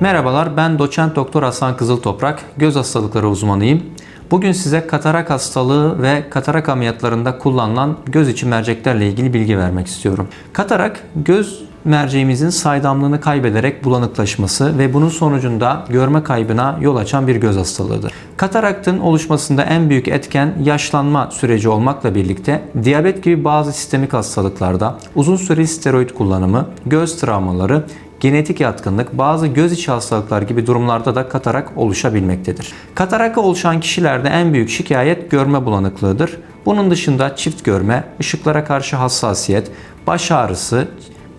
Merhabalar, ben doçent doktor Hasan Kızıltoprak, göz hastalıkları uzmanıyım. Bugün size katarak hastalığı ve katarak ameliyatlarında kullanılan göz içi merceklerle ilgili bilgi vermek istiyorum. Katarak, göz merceğimizin saydamlığını kaybederek bulanıklaşması ve bunun sonucunda görme kaybına yol açan bir göz hastalığıdır. Kataraktın oluşmasında en büyük etken yaşlanma süreci olmakla birlikte diyabet gibi bazı sistemik hastalıklarda uzun süreli steroid kullanımı, göz travmaları, genetik yatkınlık, bazı göz içi hastalıklar gibi durumlarda da katarak oluşabilmektedir. Kataraka oluşan kişilerde en büyük şikayet görme bulanıklığıdır. Bunun dışında çift görme, ışıklara karşı hassasiyet, baş ağrısı,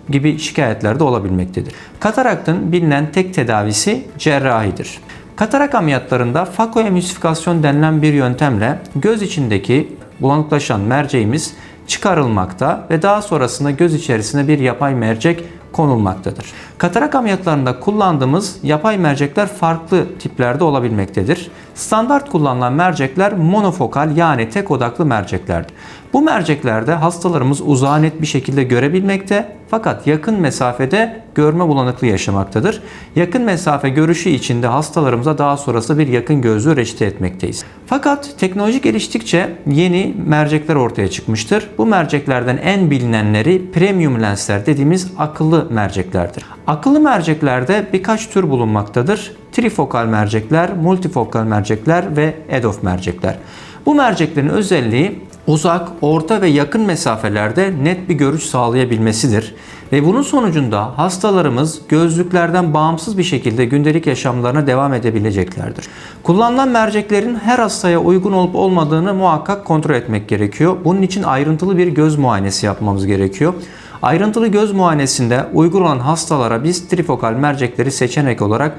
gibi şikayetler de olabilmektedir. Kataraktın bilinen tek tedavisi cerrahidir. Katarak ameliyatlarında fakoemülsifikasyon denilen bir yöntemle göz içindeki bulanıklaşan merceğimiz çıkarılmakta ve daha sonrasında göz içerisine bir yapay mercek konulmaktadır. Katarak ameliyatlarında kullandığımız yapay mercekler farklı tiplerde olabilmektedir. Standart kullanılan mercekler monofokal yani tek odaklı merceklerdir. Bu merceklerde hastalarımız uzağı net bir şekilde görebilmekte fakat yakın mesafede görme bulanıklığı yaşamaktadır. Yakın mesafe görüşü içinde hastalarımıza daha sonrası bir yakın gözlüğü reçete etmekteyiz. Fakat teknoloji geliştikçe yeni mercekler ortaya çıkmıştır. Bu merceklerden en bilinenleri premium lensler dediğimiz akıllı merceklerdir. Akıllı merceklerde birkaç tür bulunmaktadır. Trifokal mercekler, multifokal mercekler ve EDOF mercekler. Bu merceklerin özelliği uzak, orta ve yakın mesafelerde net bir görüş sağlayabilmesidir. Ve bunun sonucunda hastalarımız gözlüklerden bağımsız bir şekilde gündelik yaşamlarına devam edebileceklerdir. Kullanılan merceklerin her hastaya uygun olup olmadığını muhakkak kontrol etmek gerekiyor. Bunun için ayrıntılı bir göz muayenesi yapmamız gerekiyor. Ayrıntılı göz muayenesinde uygun olan hastalara biz trifokal mercekleri seçenek olarak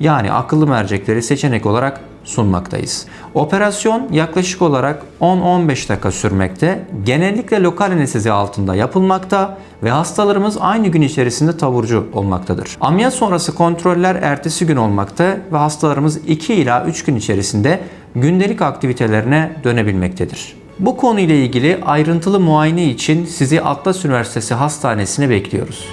yani akıllı mercekleri seçenek olarak sunmaktayız. Operasyon yaklaşık olarak 10-15 dakika sürmekte, genellikle lokal anestezi altında yapılmakta ve hastalarımız aynı gün içerisinde taburcu olmaktadır. Ameliyat sonrası kontroller ertesi gün olmakta ve hastalarımız 2 ila 3 gün içerisinde gündelik aktivitelerine dönebilmektedir. Bu konuyla ilgili ayrıntılı muayene için sizi Atlas Üniversitesi Hastanesi'ne bekliyoruz.